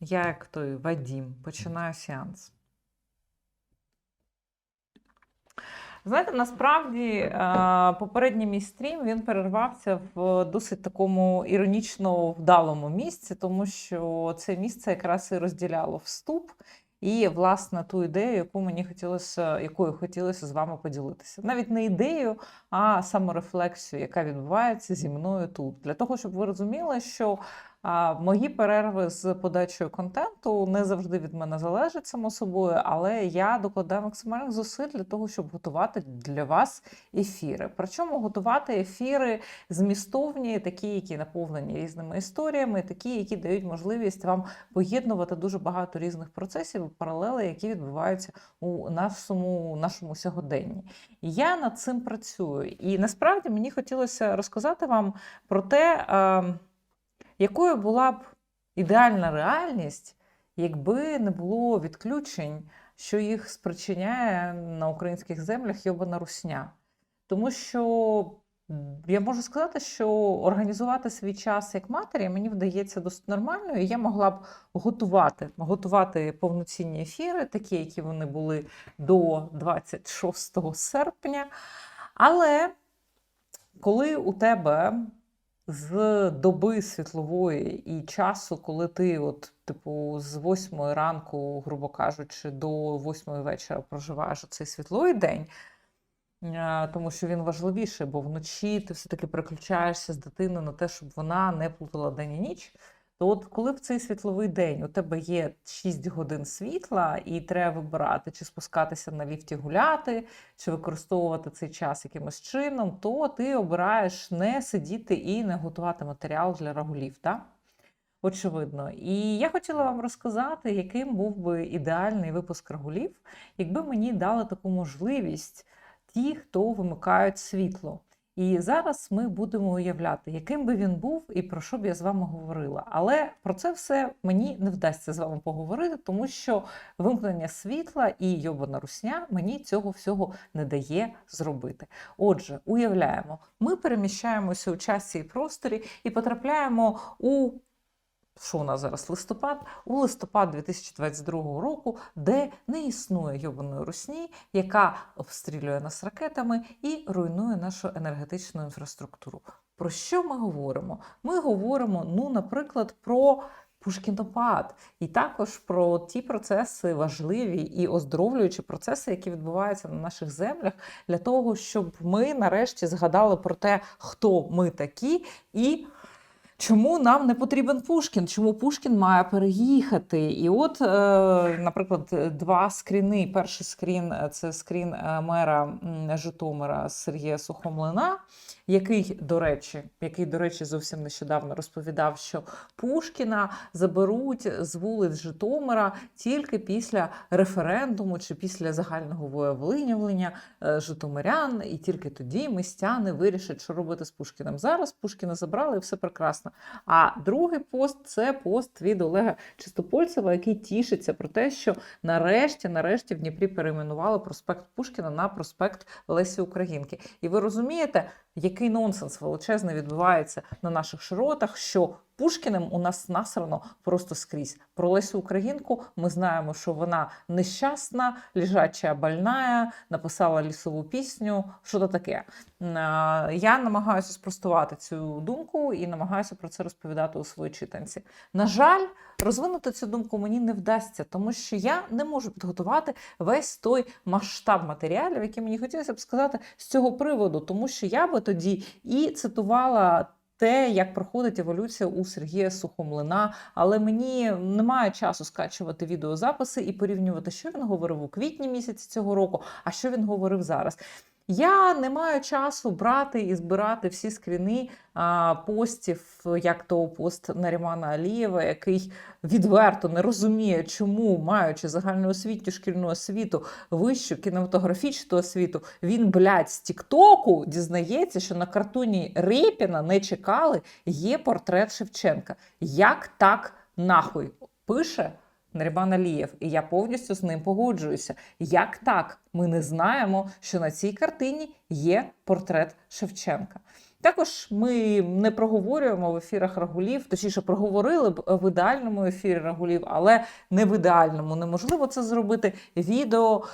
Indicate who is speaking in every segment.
Speaker 1: Я, як той Вадім, починаю сеанс. Знаєте, насправді е, попередній мій стрім він перервався в досить такому іронічно вдалому місці, тому що це місце якраз і розділяло вступ і, власне, ту ідею, яку мені хотілося, якою хотілося з вами поділитися. Навіть не ідею, а саморефлексію, яка відбувається зі мною тут. Для того, щоб ви розуміли, що а, мої перерви з подачою контенту не завжди від мене залежать само собою, але я докладаю максимальних зусиль для того, щоб готувати для вас ефіри. Причому готувати ефіри змістовні, такі, які наповнені різними історіями, такі, які дають можливість вам поєднувати дуже багато різних процесів і паралелей, які відбуваються у нашому, нашому сьогоденні. Я над цим працюю. І насправді мені хотілося розказати вам про те. Якою була б ідеальна реальність, якби не було відключень, що їх спричиняє на українських землях йобана русня? Тому що я можу сказати, що організувати свій час як матері мені вдається досить нормально, і я могла б готувати, готувати повноцінні ефіри, такі, які вони були до 26 серпня. Але коли у тебе з доби світлової і часу, коли ти, от, типу, з восьмої ранку, грубо кажучи, до восьмої вечора проживаєш цей світловий день, е, тому що він важливіший, бо вночі ти все-таки переключаєшся з дитиною на те, щоб вона не плутала день і ніч. То от коли в цей світловий день у тебе є 6 годин світла, і треба вибирати, чи спускатися на ліфті гуляти, чи використовувати цей час якимось чином, то ти обираєш не сидіти і не готувати матеріал для рагулів. Так? Очевидно. І я хотіла вам розказати, яким був би ідеальний випуск рагулів, якби мені дали таку можливість ті, хто вимикають світло. І зараз ми будемо уявляти, яким би він був і про що б я з вами говорила. Але про це все мені не вдасться з вами поговорити, тому що вимкнення світла і йобана русня мені цього всього не дає зробити. Отже, уявляємо, ми переміщаємося у часі і просторі і потрапляємо у що у нас зараз листопад, у листопад 2022 року, де не існує йобаної русні, яка обстрілює нас ракетами і руйнує нашу енергетичну інфраструктуру. Про що ми говоримо? Ми говоримо, ну, наприклад, про Пушкінопад, і також про ті процеси важливі і оздоровлюючі процеси, які відбуваються на наших землях, для того, щоб ми нарешті згадали про те, хто ми такі, і Чому нам не потрібен Пушкін? Чому Пушкін має переїхати? І от, е, наприклад, два скріни. Перший скрін це скрін е, мера Житомира Сергія Сухомлина, який, до речі, який, до речі, зовсім нещодавно розповідав, що Пушкіна заберуть з вулиць Житомира тільки після референдуму чи після загального волевиявлення е, Житомирян, і тільки тоді містяни вирішать, що робити з Пушкіним. Зараз Пушкіна забрали і все прекрасно. А другий пост це пост від Олега Чистопольцева, який тішиться про те, що нарешті, нарешті в Дніпрі перейменували проспект Пушкіна на проспект Лесі Українки. І ви розумієте, який нонсенс величезний відбувається на наших широтах, що Пушкіним у нас насрано просто скрізь. Про Лесю Українку ми знаємо, що вона нещасна, лежача больная, написала лісову пісню. Що то таке? Я намагаюся спростувати цю думку і намагаюся про це розповідати у своїй читанці. На жаль, розвинути цю думку мені не вдасться, тому що я не можу підготувати весь той масштаб матеріалів, який мені хотілося б сказати з цього приводу, тому що я би тоді і цитувала те, як проходить еволюція у Сергія Сухомлина, але мені немає часу скачувати відеозаписи і порівнювати, що він говорив у квітні місяці цього року, а що він говорив зараз. Я не маю часу брати і збирати всі скріни а, постів, як то пост Нарімана Алієва, який відверто не розуміє, чому, маючи загальноосвітню шкільну освіту, вищу кінематографічну освіту, він, блядь, з Тіктоку дізнається, що на картуні Репіна не чекали, є портрет Шевченка. Як так нахуй пише? Наріман Алієв, і я повністю з ним погоджуюся. Як так? Ми не знаємо, що на цій картині є портрет Шевченка. Також ми не проговорюємо в ефірах Рагулів, точніше, проговорили б в ідеальному ефірі Рагулів, але не в ідеальному. Неможливо це зробити відео.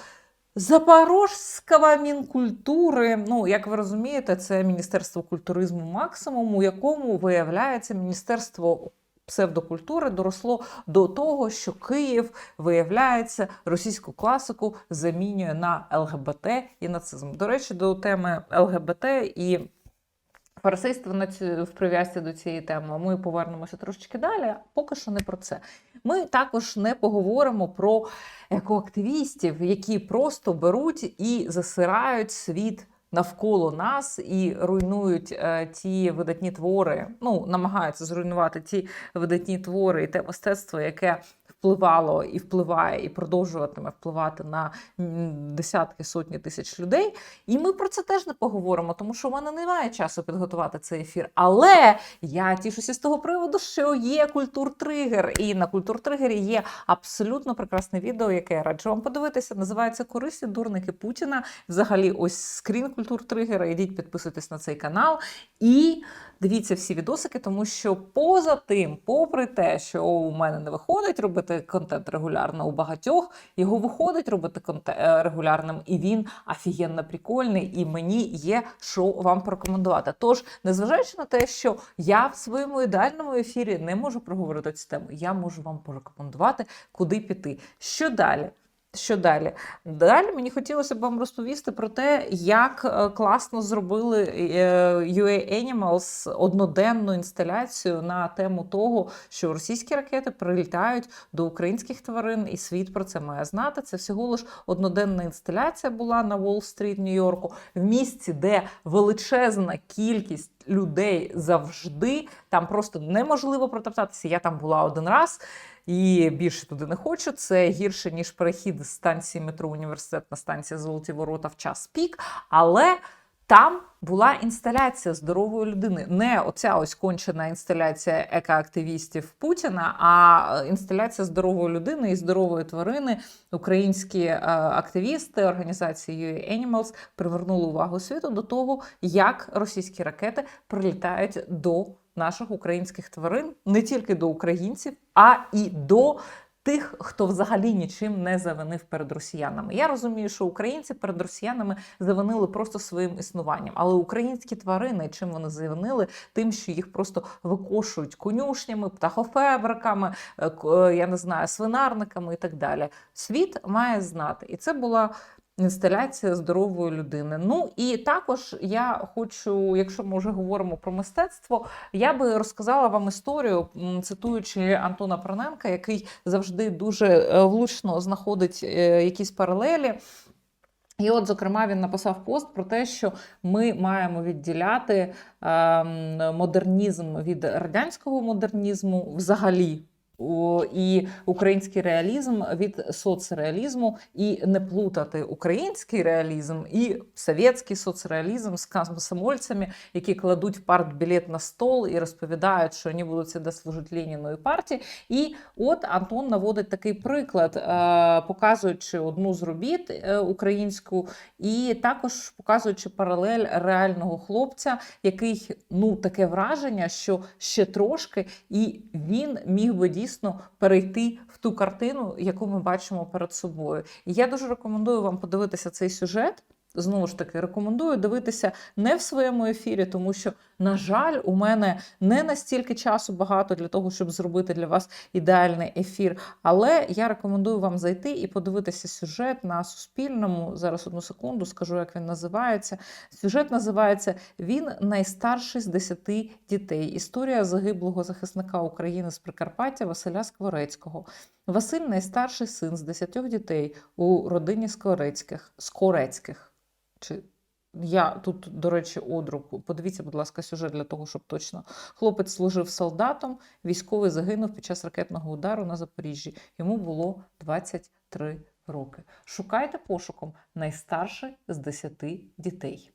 Speaker 1: Запорожського мінкультури, ну як ви розумієте, це Міністерство культуризму максимум, у якому виявляється Міністерство псевдокультури доросло до того, що Київ виявляється російську класику замінює на ЛГБТ і нацизм. До речі, до теми ЛГБТ і фарсейства на в прив'язці до цієї теми. Ми повернемося трошечки далі. Поки що не про це. Ми також не поговоримо про екоактивістів, які просто беруть і засирають світ. Навколо нас і руйнують е, ті видатні твори, ну намагаються зруйнувати ті видатні твори і те мистецтво, яке впливало і впливає, і продовжуватиме впливати на десятки сотні тисяч людей. І ми про це теж не поговоримо, тому що в мене немає часу підготувати цей ефір. Але я тішуся з того приводу, що є культуртригер, і на культуртригері є абсолютно прекрасне відео, яке я раджу вам подивитися. Називається Корисні дурники Путіна. Взагалі, ось скрін культуртригера. Ідіть, підписуйтесь на цей канал і дивіться всі відосики, тому що поза тим, попри те, що у мене не виходить робити контент регулярно, у багатьох його виходить робити контент регулярним, і він офігенно прикольний, і мені є що вам порекомендувати. Тож, незважаючи на те, що я в своєму ідеальному ефірі не можу проговорити цю тему, я можу вам порекомендувати, куди піти. Що далі? Що далі? Далі мені хотілося б вам розповісти про те, як е, класно зробили е, UA Animals одноденну інсталяцію на тему того, що російські ракети прилітають до українських тварин, і світ про це має знати. Це всього лиш одноденна інсталяція була на Уолл-стріт, Нью-Йорку, в місці, де величезна кількість людей завжди там просто неможливо протоптатися. Я там була один раз. І більше туди не хочу. Це гірше ніж перехід з станції метро університет на станцію Золоті Ворота в час пік. Але там була інсталяція здорової людини. Не оця ось кончена інсталяція екоактивістів Путіна, а інсталяція здорової людини і здорової тварини. Українські е, активісти організації UA Animals привернули увагу світу до того, як російські ракети прилітають до наших українських тварин, не тільки до українців, а і до тих, хто взагалі нічим не завинив перед росіянами. Я розумію, що українці перед росіянами завинили просто своїм існуванням, але українські тварини, чим вони завинили, тим, що їх просто викошують конюшнями, птахофабриками, е, е, я не знаю, свинарниками і так далі. Світ має знати, і це була інсталяція здорової людини. Ну і також я хочу, якщо ми вже говоримо про мистецтво, я би розказала вам історію, цитуючи Антона Проненка, який завжди дуже е, влучно знаходить е, якісь паралелі. І, от, зокрема, він написав пост про те, що ми маємо відділяти е, модернізм від радянського модернізму взагалі і український реалізм від соцреалізму, і не плутати український реалізм і совєтський соцреалізм з комсомольцями, які кладуть партбілет на стол і розповідають, що вони будуть сюди служити Леніну і партії. І от Антон наводить такий приклад, е, показуючи одну з робіт е, українську, і також показуючи паралель реального хлопця, який ну таке враження, що ще трошки, і він міг би дійсно дійсно перейти в ту картину, яку ми бачимо перед собою. І я дуже рекомендую вам подивитися цей сюжет. Знову ж таки, рекомендую дивитися не в своєму ефірі, тому що, на жаль, у мене не настільки часу багато для того, щоб зробити для вас ідеальний ефір. Але я рекомендую вам зайти і подивитися сюжет на Суспільному. Зараз одну секунду скажу, як він називається. Сюжет називається Він найстарший з десяти дітей. Історія загиблого захисника України з Прикарпаття Василя Скворецького. Василь найстарший син з десятьох дітей у родині Скорецьких. Скорецьких. Чи я тут, до речі, одруку. Подивіться, будь ласка, сюжет для того, щоб точно. Хлопець служив солдатом, військовий загинув під час ракетного удару на Запоріжжі. Йому було 23 роки. Шукайте пошуком найстарший з 10 дітей.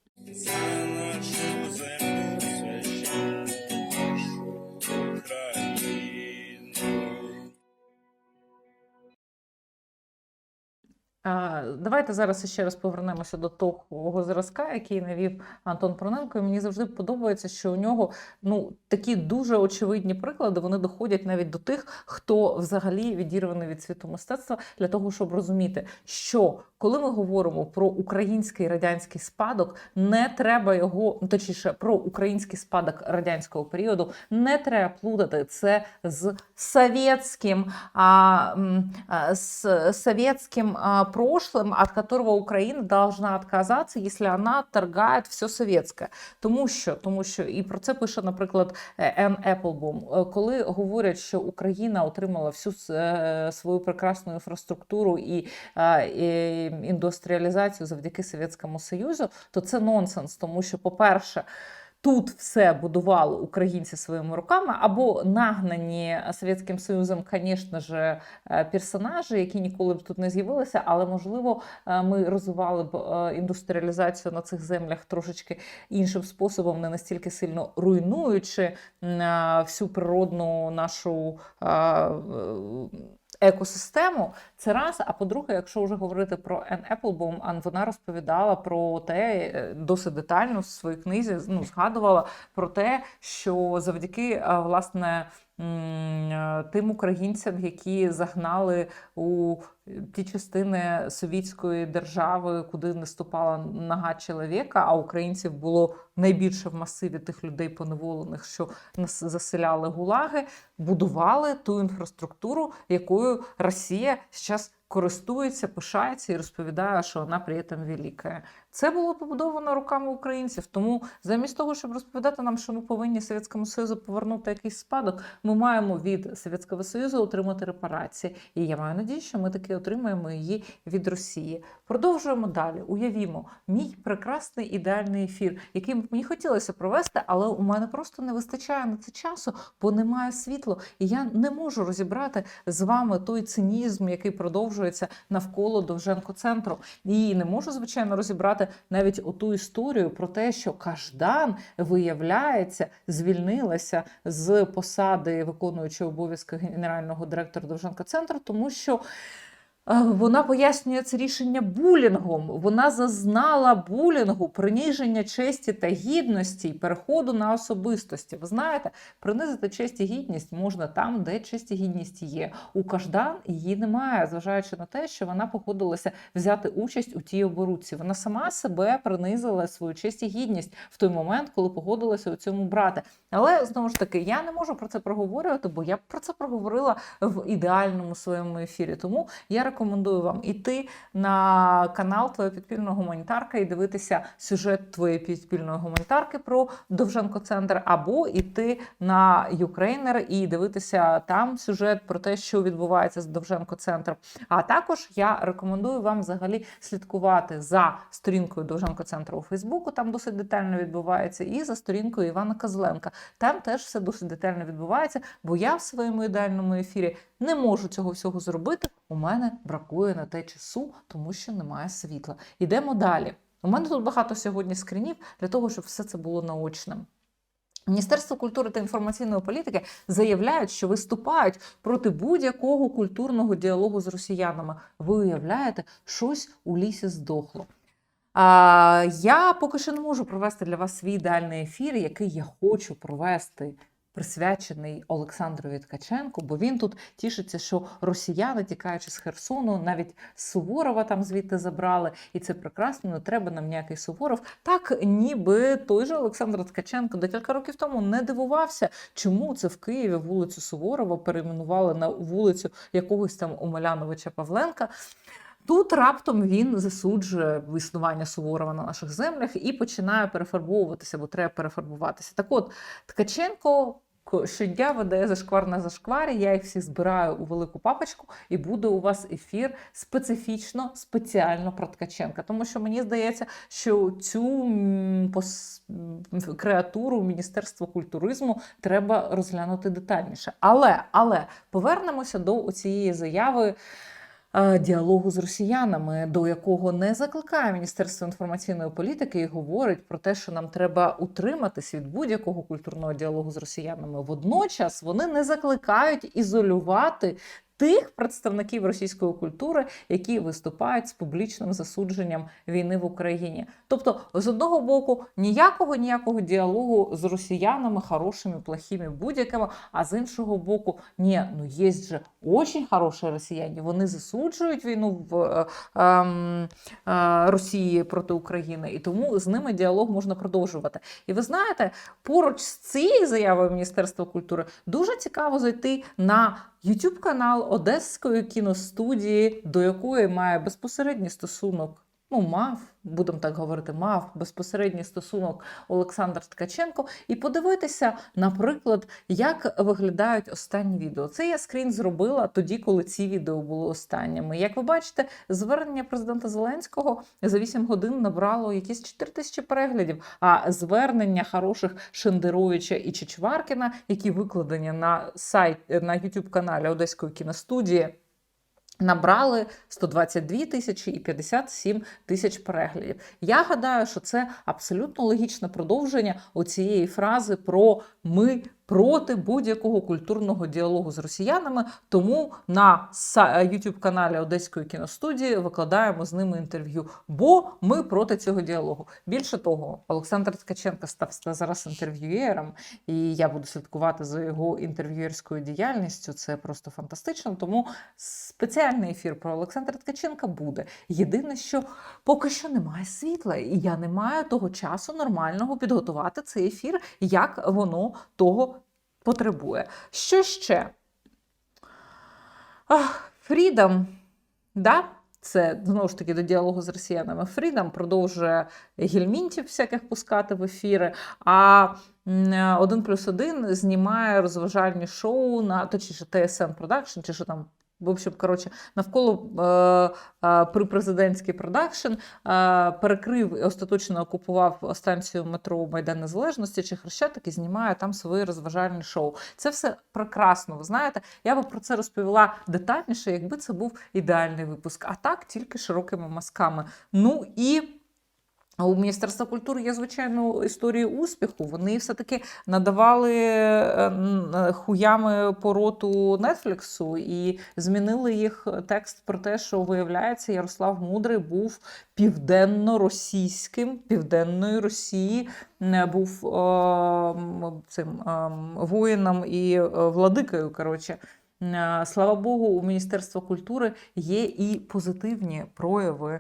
Speaker 1: Давайте зараз ще раз повернемося до того зразка, який навів Антон Проненко. І мені завжди подобається, що у нього ну такі дуже очевидні приклади. Вони доходять навіть до тих, хто взагалі відірваний від світу мистецтва, для того, щоб розуміти, що коли ми говоримо про український радянський спадок, не треба його, ну, точніше, про український спадок радянського періоду, не треба плутати це з совєтським, а, м, а, с советским а, прошлым, от которого Україна должна отказаться, если она торгает все советське. Тому що, тому що і про це пише, наприклад, е, Ен Еплбум. Е, Коли говорять, що Україна отримала всю е, свою прекрасну інфраструктуру і, і індустріалізацію завдяки Совєтському Союзу, то це нонсенс, тому що, по-перше, Тут все будували українці своїми руками, або нагнані Совєтським Союзом, звісно ж, е, персонажі, які ніколи б тут не з'явилися, але можливо е, ми розвивали б е, індустріалізацію на цих землях трошечки іншим способом, не настільки сильно руйнуючи всю природну нашу. Екосистему це раз. А по-друге, якщо вже говорити про Ен Еплбом, вона розповідала про те е, досить детально в своїй книзі. Ну згадувала про те, що завдяки е, власне тим українцям, які загнали у ті частини совітської держави, куди не ступала нога чоловіка, а українців було найбільше в масиві тих людей поневолених, що заселяли гулаги, будували ту інфраструктуру, якою Росія зараз користується, пишається і розповідає, що вона при цьому велика. Це було побудовано руками українців. Тому замість того, щоб розповідати нам, що ми повинні Совєтському Союзу повернути якийсь спадок, ми маємо від Совєтського Союзу отримати репарації. І я маю надію, що ми таки отримаємо її від Росії. Продовжуємо далі. Уявімо, мій прекрасний ідеальний ефір, який мені хотілося провести, але у мене просто не вистачає на це часу, бо немає світла, і я не можу розібрати з вами той цинізм, який продовжується навколо Довженко центру. І не можу, звичайно, розібрати навіть оту історію про те, що Каждан, виявляється, звільнилася з посади виконуючого обов'язки генерального директора Довженка центру, тому що. Вона пояснює це рішення булінгом. Вона зазнала булінгу, приниження честі та гідності і переходу на особистості. Ви знаєте, принизити честь і гідність можна там, де честь і гідність є. У Каждан її немає, зважаючи на те, що вона погодилася взяти участь у тій оборудці. Вона сама себе принизила свою честь і гідність в той момент, коли погодилася у цьому брати. Але знову ж таки, я не можу про це проговорювати, бо я про це проговорила в ідеальному своєму ефірі. Тому я вам іти на канал Твоя підпільна гуманітарка і дивитися сюжет твоєї підпільної гуманітарки про Довженко Центр, або іти на Юкрейнер і дивитися там сюжет про те, що відбувається з Довженко Центром. А також я рекомендую вам взагалі слідкувати за сторінкою Довженко Центру у Фейсбуку. Там досить детально відбувається, і за сторінкою Івана Козленка. Там теж все досить детально відбувається, бо я в своєму ідеальному ефірі не можу цього всього зробити. У мене бракує на те часу, тому що немає світла. Йдемо далі. У мене тут багато сьогодні скринів для того, щоб все це було наочним. Міністерство культури та інформаційної політики заявляють, що виступають проти будь-якого культурного діалогу з росіянами. Ви уявляєте, щось у лісі здохло. А, я поки що не можу провести для вас свій ідеальний ефір, який я хочу провести. Присвячений Олександрові Ткаченку, бо він тут тішиться, що росіяни, тікаючи з Херсону, навіть Суворова там звідти забрали, і це прекрасно. Не треба нам ніякий Суворов. Так, ніби той же Олександр Ткаченко декілька років тому не дивувався, чому це в Києві вулицю Суворова перейменували на вулицю якогось там Омеляновича Павленка. Тут раптом він засуджує існування Суворова на наших землях і починає перефарбовуватися, бо треба перефарбуватися. Так от Ткаченко ко- щодня веде зашквар на зашкварі. Я їх всі збираю у велику папочку, і буде у вас ефір специфічно, спеціально про Ткаченка. Тому що мені здається, що цю креатуру Міністерства культуризму треба розглянути детальніше. Але, але повернемося до цієї заяви діалогу з росіянами, до якого не закликає Міністерство інформаційної політики і говорить про те, що нам треба утриматись від будь-якого культурного діалогу з росіянами. Водночас вони не закликають ізолювати тих представників російської культури, які виступають з публічним засудженням війни в Україні. Тобто, з одного боку, ніякого ніякого діалогу з росіянами, хорошими, плохими, будь-якими, а з іншого боку, ні, ну є же очень хороші росіяни. Вони засуджують війну в е, ем, е, Росії проти України, і тому з ними діалог можна продовжувати. І ви знаєте, поруч з цією заявою Міністерства культури дуже цікаво зайти на YouTube канал Одеської кіностудії, до якої має безпосередній стосунок. Ну, мав, будемо так говорити, мав безпосередній стосунок Олександр Ткаченко, і подивитися, наприклад, як виглядають останні відео. Це я скрін зробила тоді, коли ці відео були останніми. Як ви бачите, звернення президента Зеленського за 8 годин набрало якісь 4 тисячі переглядів. А звернення хороших Шендеровича і Чичваркіна, які викладені на сайт на youtube каналі Одеської кіностудії. Набрали 122 тисячі і 57 тисяч переглядів. Я гадаю, що це абсолютно логічне продовження оцієї фрази про ми проти будь-якого культурного діалогу з росіянами. Тому на youtube каналі Одеської кіностудії викладаємо з ними інтерв'ю. Бо ми проти цього діалогу. Більше того, Олександр Ткаченко став зараз інтерв'юєром, і я буду слідкувати за його інтерв'юєрською діяльністю. Це просто фантастично. Тому спеціальний ефір про Олександра Ткаченка буде. Єдине, що поки що немає світла, і я не маю того часу нормального підготувати цей ефір, як воно того потребує. Що ще? Фрідом, да? Це знову ж таки до діалогу з росіянами. Фрідом продовжує гельмінтів всяких пускати в ефіри. А один плюс один знімає розважальні шоу на точніше ТСН Продакшн, чи що там. В общем, коротше, навколо е, е, президентський продакшн е, перекрив і остаточно окупував станцію метро Майдан Незалежності чи Хрещатик і знімає там свої розважальні шоу. Це все прекрасно. Ви знаєте, я би про це розповіла детальніше, якби це був ідеальний випуск. А так тільки широкими мазками. Ну і. У Міністерства культури є звичайно історії успіху. Вони все-таки надавали е, хуями пороту Нетфліксу і змінили їх текст про те, що виявляється, Ярослав Мудрий був південно-російським, південної Росії, був е, цим е, воїном і владикою. Коротше. Слава Богу, у Міністерства культури є і позитивні прояви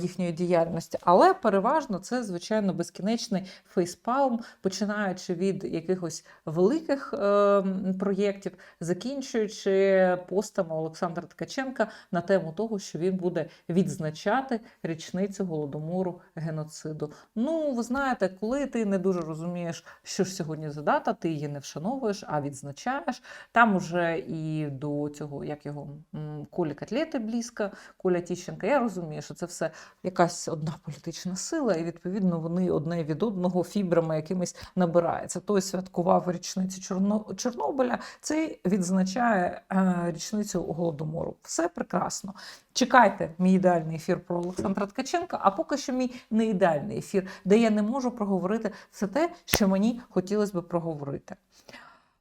Speaker 1: їхньої діяльності, але переважно це, звичайно, безкінечний фейспалм, починаючи від якихось великих е, проєктів, закінчуючи постами Олександра Ткаченка на тему того, що він буде відзначати річницю голодомору геноциду. Ну, ви знаєте, коли ти не дуже розумієш, що ж сьогодні за дата, ти її не вшановуєш, а відзначаєш. Там уже і і до цього, як його Колі Котлети близько, Коля Тіщенка. Я розумію, що це все якась одна політична сила, і відповідно вони одне від одного фібрами якимись набираються. Той святкував річницю Чорно... Чорнобиля, цей відзначає е, річницю голодомору. Все прекрасно. Чекайте мій ідеальний ефір про Олександра Ткаченка, а поки що мій не ідеальний ефір, де я не можу проговорити все те, що мені хотілося би проговорити.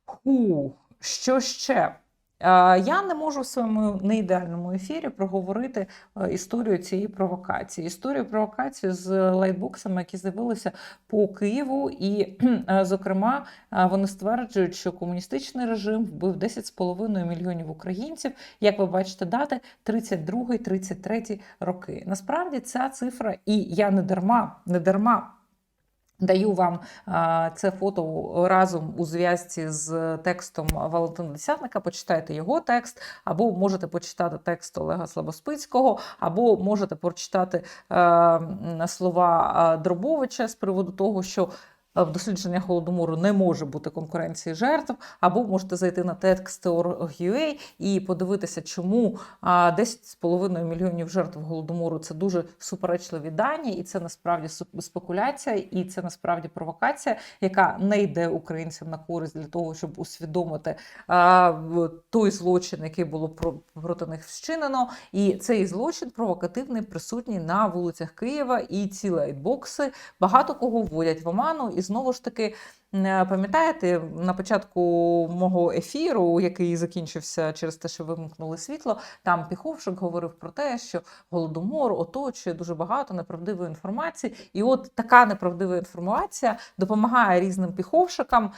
Speaker 1: Ху, що ще? Я не можу в своєму неідеальному ефірі проговорити історію цієї провокації. Історію провокації з лайтбоксами, які з'явилися по Києву, і, зокрема, вони стверджують, що комуністичний режим вбив 10,5 мільйонів українців. Як ви бачите, дати 32-33 роки. Насправді ця цифра, і я не дарма, не дарма. Даю вам це фото разом у зв'язці з текстом Валентина Десятника. Почитайте його текст, або можете почитати текст Олега Слабоспицького, або можете прочитати слова Дробовича з приводу того, що в дослідженнях голодомору не може бути конкуренції жертв, або можете зайти на text.org.ua і подивитися, чому 10,5 мільйонів жертв голодомору це дуже суперечливі дані, і це насправді спекуляція, і це насправді провокація, яка не йде українцям на користь для того, щоб усвідомити той злочин, який було проти них вчинено. І цей злочин провокативний, присутній на вулицях Києва і ці лайтбокси багато кого вводять в оману. І знову ж таки, е, пам'ятаєте, на початку мого ефіру, який закінчився через те, що вимкнули світло, там Піховшик говорив про те, що голодомор оточує дуже багато неправдивої інформації. І от така неправдива інформація допомагає різним піховшикам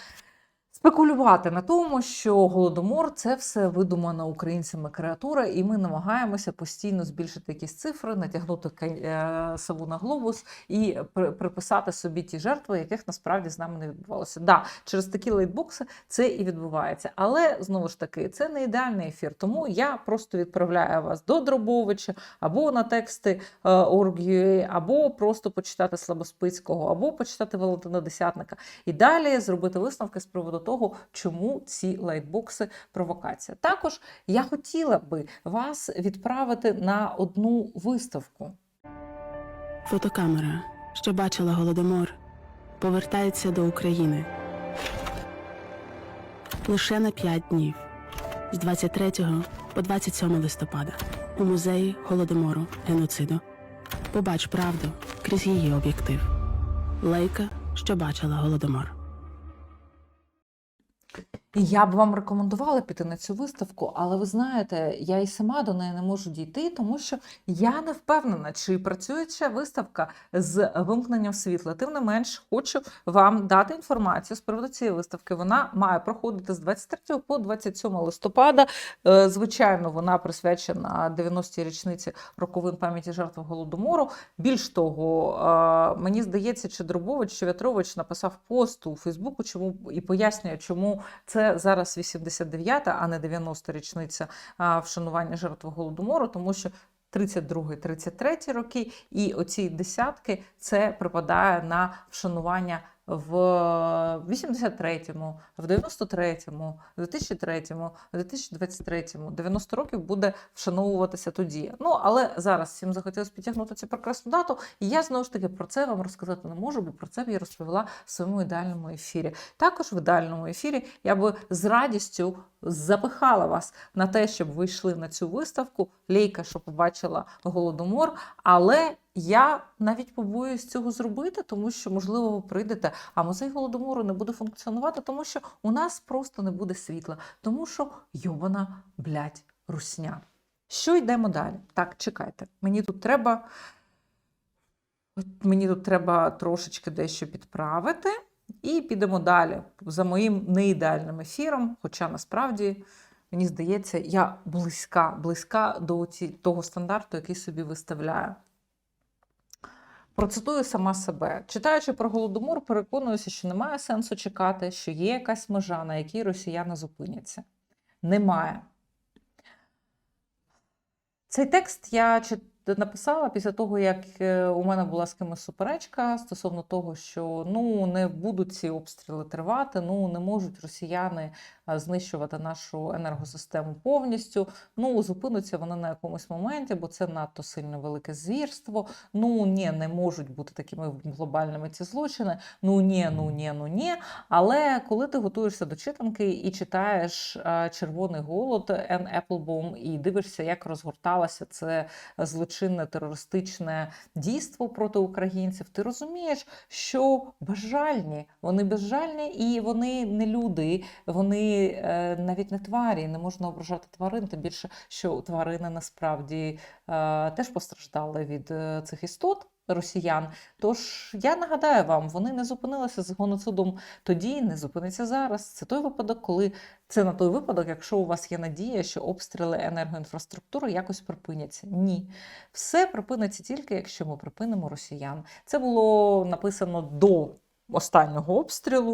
Speaker 1: спекулювати на тому, що голодомор це все видумана українцями креатура, і ми намагаємося постійно збільшити якісь цифри, натягнути е, на глобус і приписати собі ті жертви, яких насправді з нами не відбувалося. Да, через такі лейтбокси це і відбувається. Але знову ж таки, це не ідеальний ефір. Тому я просто відправляю вас до Дробовича або на тексти е, Org.ua, або просто почитати Слабоспицького, або почитати Валентина Десятника. І далі зробити висновки з приводу того, чому ці лайтбокси провокація. Також я хотіла би вас відправити на одну виставку.
Speaker 2: Фотокамера, що бачила голодомор, повертається до України лише на 5 днів з 23 по 27 листопада у музеї голодомору геноциду. Побач правду крізь її об'єктив. Лейка, що бачила голодомор.
Speaker 1: Я б вам рекомендувала піти на цю виставку, але ви знаєте, я і сама до неї не можу дійти, тому що я не впевнена, чи працює ця виставка з вимкненням світла. Тим не менш, хочу вам дати інформацію з приводу цієї виставки. Вона має проходити з 23 по 27 листопада. Е, Звичайно, вона присвячена 90-й річниці роковин пам'яті жертв голодомору. Більш того, е, мені здається, чи Дробович, чи Вятрович написав пост у Фейсбуку, чому і пояснює, чому це зараз 89-та, а не 90-та річниця вшанування жертв голодомору, тому що 32-33 роки, і оці десятки це припадає на вшанування в 83-му, в 93-му, в 2003-му, в 2023-му. 90 років буде вшановуватися тоді. Ну, але зараз всім захотілося підтягнути цю прекрасну дату, і я знову ж таки про це вам розказати не можу, бо про це б я розповіла в своєму ідеальному ефірі. Також в ідеальному ефірі я би з радістю запихала вас на те, щоб ви йшли на цю виставку. Лейка, що побачила голодомор, але я навіть побоююсь цього зробити, тому що, можливо, ви прийдете, а музей голодомору не буде функціонувати, тому що у нас просто не буде світла, тому що йобана, блядь, русня. Що йдемо далі? Так, чекайте. Мені тут треба. Мені тут треба трошечки дещо підправити. І підемо далі за моїм неідеальним ефіром. Хоча насправді, мені здається, я близька, близька до того стандарту, який собі виставляю. Процитую сама себе. Читаючи про голодомор, переконуюся, що немає сенсу чекати, що є якась межа, на якій росіяни зупиняться. Немає. Цей текст я написала після того, як е, у мене була з кимось суперечка стосовно того, що ну не будуть ці обстріли тривати, ну не можуть росіяни знищувати нашу енергосистему повністю. Ну зупинуться вони на якомусь моменті, бо це надто сильно велике звірство. Ну ні, не можуть бути такими глобальними ці злочини. Ну ні, ну ні, ну ні. Але коли ти готуєшся до читанки і читаєш Червоний голод Ен Еплбом і дивишся, як розгорталося це злочинне терористичне дійство проти українців, ти розумієш, що безжальні, вони безжальні і вони не люди, вони е, навіть не тварі, не можна ображати тварин, тим більше, що тварини насправді е, теж постраждали від е, цих істот. Росіян, тож я нагадаю вам, вони не зупинилися з геноцидом тоді, не зупиниться зараз. Це той випадок, коли це на той випадок, якщо у вас є надія, що обстріли енергоінфраструктури якось припиняться. Ні, все припиниться тільки, якщо ми припинимо росіян. Це було написано до останнього обстрілу.